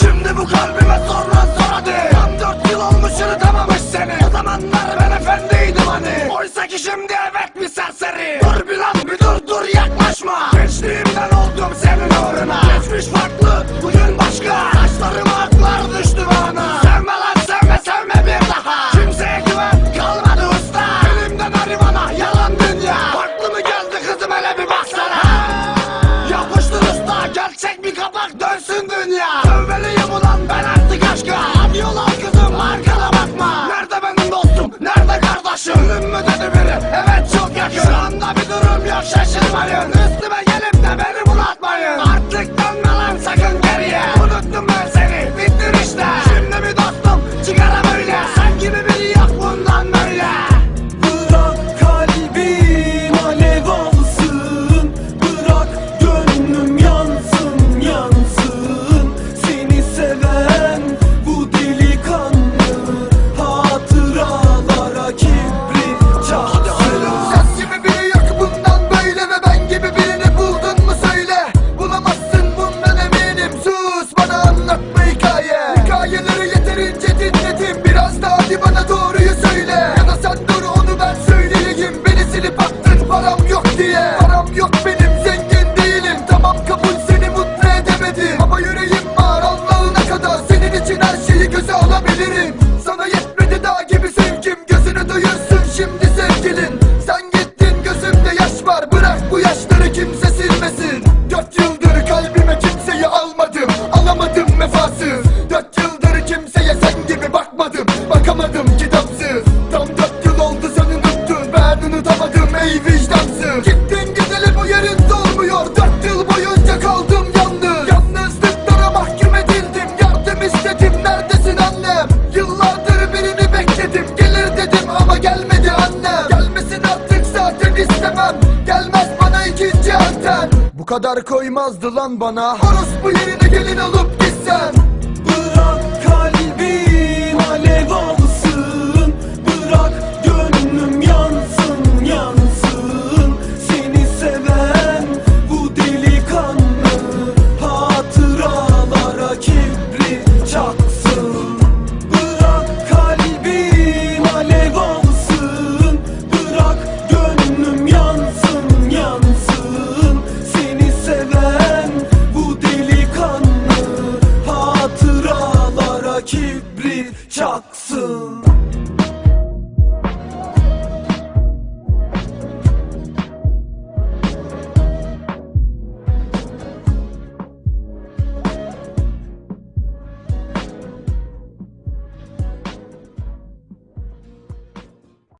Şimdi bu kalbime sorulan soru değil Tam dört yıl olmuş unutamamış seni. O zamanlar ben efendiydim hani. Oysa ki şimdi evet bir serseri. Dur bir lan bir dur dur yaklaşma. Gençliğimden oldum senin uğruna. Geçmiş farklı başı Ölüm mü dedi biri evet çok yakın. Şu anda bir durum yok şaşırmayın. Üstüme Yeah. kadar koymazdı lan bana. Orospu yerine gelin alıp gitsen. kibrit çaksın.